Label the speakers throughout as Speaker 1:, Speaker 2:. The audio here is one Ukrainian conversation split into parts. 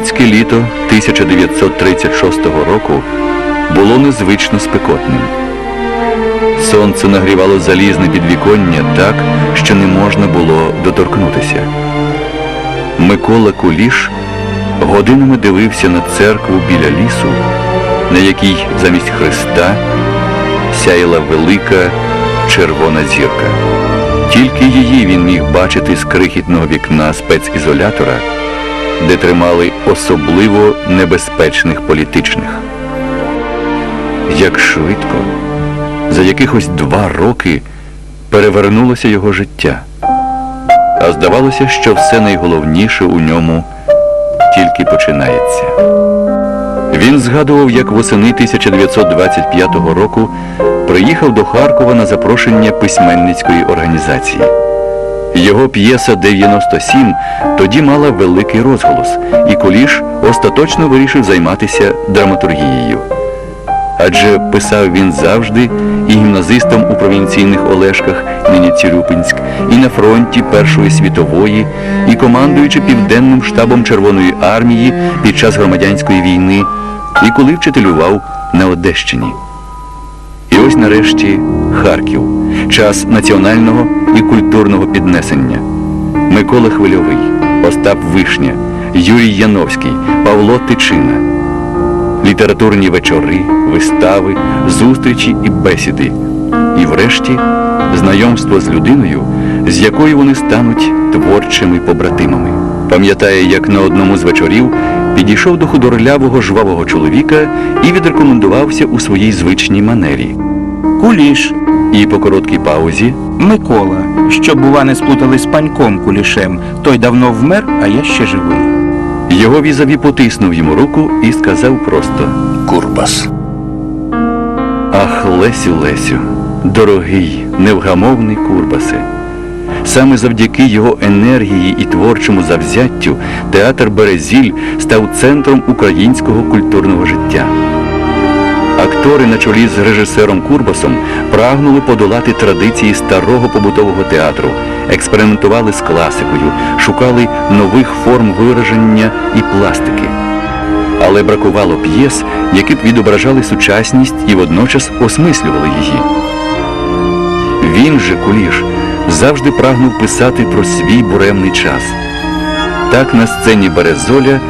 Speaker 1: Німецьке літо 1936 року було незвично спекотним. Сонце нагрівало залізне підвіконня так, що не можна було доторкнутися. Микола Куліш годинами дивився на церкву біля лісу, на якій замість Христа сяяла велика червона зірка. Тільки її він міг бачити з крихітного вікна спецізолятора, де тримали особливо небезпечних політичних. Як швидко, за якихось два роки перевернулося його життя. А здавалося, що все найголовніше у ньому тільки починається. Він згадував, як восени 1925 року приїхав до Харкова на запрошення письменницької організації. Його п'єса «97» тоді мала великий розголос, і Куліш остаточно вирішив займатися драматургією. Адже писав він завжди і гімназистом у провінційних Олешках, нині Цілюпинськ, і на фронті Першої світової, і командуючи південним штабом Червоної армії під час громадянської війни, і коли вчителював на Одещині. І ось нарешті Харків, час національного і культурного піднесення. Микола Хвильовий, Остап Вишня, Юрій Яновський, Павло Тичина. Літературні вечори, вистави, зустрічі і бесіди. І врешті знайомство з людиною, з якою вони стануть творчими побратимами. Пам'ятає, як на одному з вечорів підійшов до худорлявого жвавого чоловіка і відрекомендувався у своїй звичній манері.
Speaker 2: Куліш,
Speaker 1: І по короткій паузі
Speaker 2: Микола, щоб, бува, не сплутали з паньком кулішем. Той давно вмер, а я ще живий.
Speaker 1: його візаві потиснув йому руку і сказав просто
Speaker 3: Курбас.
Speaker 1: Ах, Лесю, Лесю, дорогий, невгамовний Курбасе. Саме завдяки його енергії і творчому завзяттю театр Березіль став центром українського культурного життя. Актори на чолі з режисером Курбасом прагнули подолати традиції старого побутового театру, експериментували з класикою, шукали нових форм вираження і пластики. Але бракувало п'єс, які б відображали сучасність і водночас осмислювали її. Він же, Куліш, завжди прагнув писати про свій буремний час. Так на сцені Березоля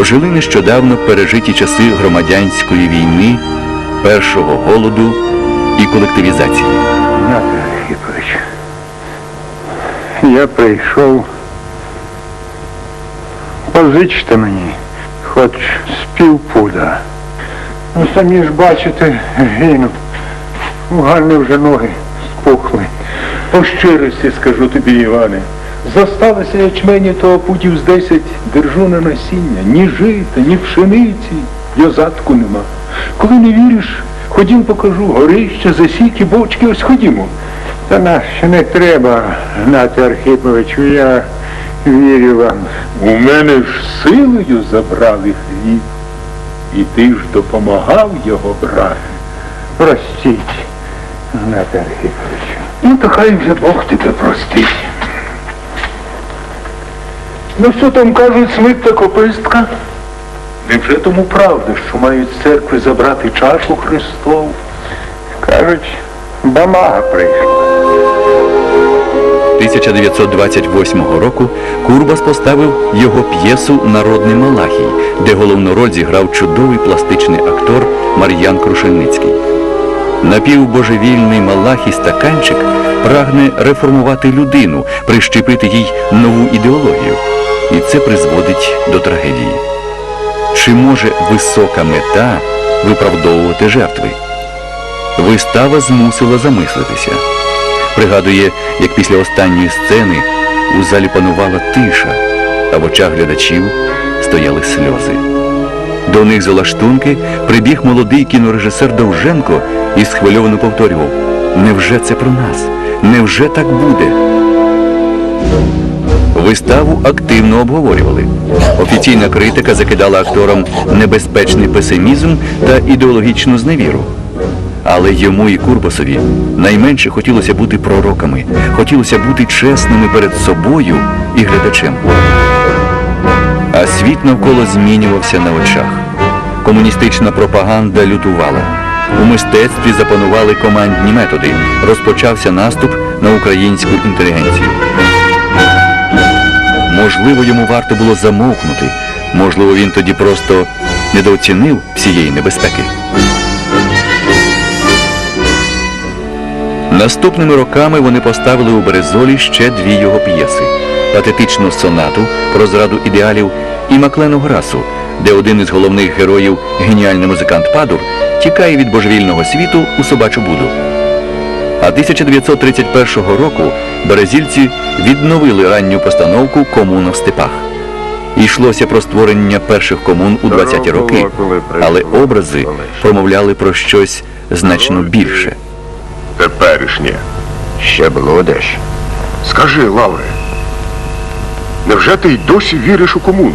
Speaker 1: ожили нещодавно пережиті часи громадянської війни, першого голоду і колективізації.
Speaker 4: Ігнат Архипович, я прийшов. Позичте мені хоч з півпуда. Ну, самі ж бачите, гину. У Ганни вже ноги спухли.
Speaker 5: По щирості скажу тобі, Іване, зосталося ячмені того путів з десять держу на насіння, ні жита, ні пшениці, йозатку нема. Коли не віриш, ходім покажу, горище, засіки, бочки, ось ходімо.
Speaker 4: Та нащо не треба, Гнати Архиповичу, я вірю вам.
Speaker 5: У мене ж силою забрали хліб, і ти ж допомагав його брати.
Speaker 4: Простіть, Гнати Архиповичу.
Speaker 5: Ну, то хай вже Бог тебе простить. Ну що там кажуть смик та копистка? Невже тому правда, що мають з церкви забрати чашу Христову?
Speaker 4: Кажуть, бамага прийшла.
Speaker 1: 1928 року Курбас поставив його п'єсу Народний Малахій, де головну роль зіграв чудовий пластичний актор Мар'ян Крушельницький. Напівбожевільний Малахій стаканчик прагне реформувати людину, прищепити їй нову ідеологію. І це призводить до трагедії. Чи може висока мета виправдовувати жертви? Вистава змусила замислитися. Пригадує, як після останньої сцени у залі панувала тиша, а в очах глядачів стояли сльози. До них з лаштунки прибіг молодий кінорежисер Довженко і схвильовано повторював Невже це про нас? Невже так буде? Виставу активно обговорювали. Офіційна критика закидала акторам небезпечний песимізм та ідеологічну зневіру. Але йому і Курбасові найменше хотілося бути пророками, хотілося бути чесними перед собою і глядачем. а світ навколо змінювався на очах. Комуністична пропаганда лютувала. У мистецтві запанували командні методи. Розпочався наступ на українську інтелігенцію. Можливо, йому варто було замовкнути. Можливо, він тоді просто недооцінив всієї небезпеки. Наступними роками вони поставили у Березолі ще дві його п'єси патетичну сонату про зраду ідеалів і Маклену Грасу, де один із головних героїв, геніальний музикант Падур, тікає від божевільного світу у собачу буду. А 1931 року березільці відновили ранню постановку Комуна в степах. Йшлося про створення перших комун у 20-ті роки, але образи промовляли про щось значно більше.
Speaker 3: Теперішнє.
Speaker 6: Ще блудиш.
Speaker 3: Скажи, Лавре, невже ти й досі віриш у комуну?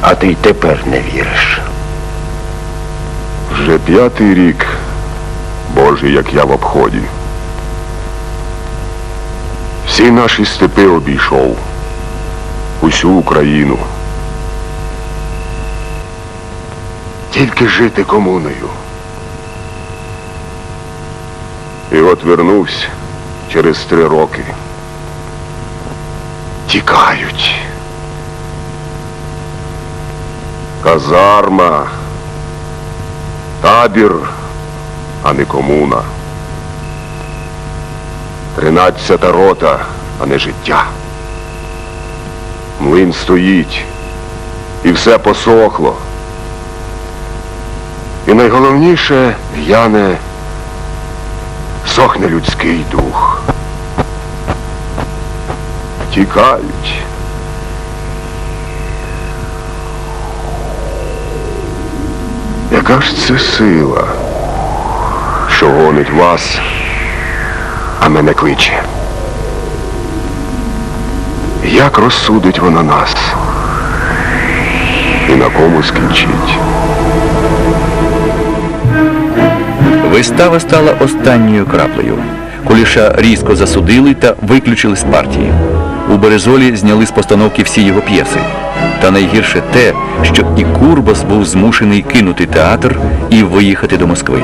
Speaker 6: А ти й тепер не віриш.
Speaker 3: Вже п'ятий рік, Боже, як я в обході. Всі наші степи обійшов. Усю Україну. Тільки жити комуною. І от вернувся через три роки. Тікають. Казарма. Табір, а не комуна. Тринадцята рота, а не життя. Млин стоїть, і все посохло. І найголовніше в'яне сохне людський дух. Тікають. Яка ж це сила, що гонить вас, а мене кличе? Як розсудить вона нас? І на кому скінчить?
Speaker 1: Вистава стала останньою краплею. Куліша різко засудили та виключили з партії. У Березолі зняли з постановки всі його п'єси. Та найгірше те, що і Курбас був змушений кинути театр і виїхати до Москви.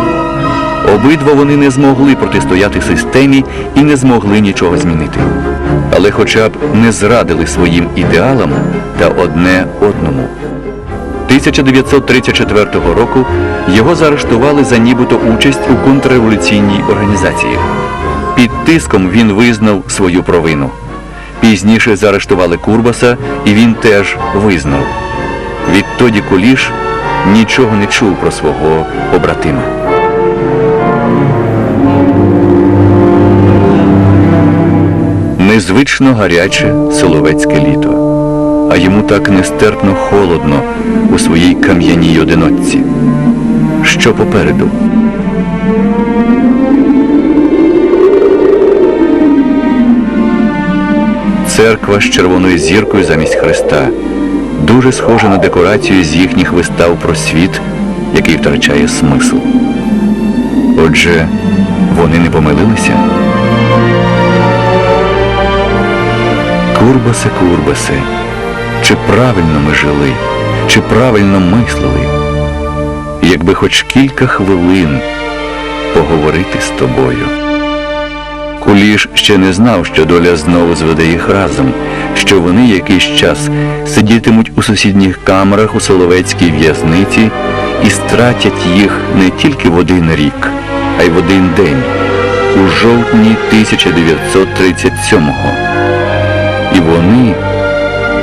Speaker 1: Обидва вони не змогли протистояти системі і не змогли нічого змінити. Але хоча б не зрадили своїм ідеалам та одне одному. 1934 року його заарештували за нібито участь у контрреволюційній організації. Під тиском він визнав свою провину. Пізніше заарештували Курбаса, і він теж визнав. Відтоді Куліш нічого не чув про свого побратима. Незвично гаряче соловецьке літо, а йому так нестерпно холодно у своїй кам'яній одиночці. Що попереду? Церква з червоною зіркою замість Христа дуже схожа на декорацію з їхніх вистав про світ, який втрачає смисл. Отже, вони не помилилися. Курбасе, курбасе, чи правильно ми жили, чи правильно мислили? Якби хоч кілька хвилин поговорити з тобою. Куліш ще не знав, що доля знову зведе їх разом, що вони якийсь час сидітимуть у сусідніх камерах у Соловецькій в'язниці і стратять їх не тільки в один рік, а й в один день, у жовтні 1937-го. І вони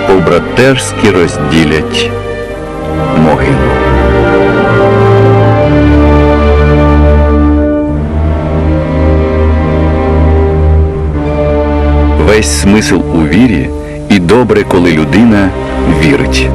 Speaker 1: по-братерськи розділять могилу. Весь смисл у вірі і добре, коли людина вірить.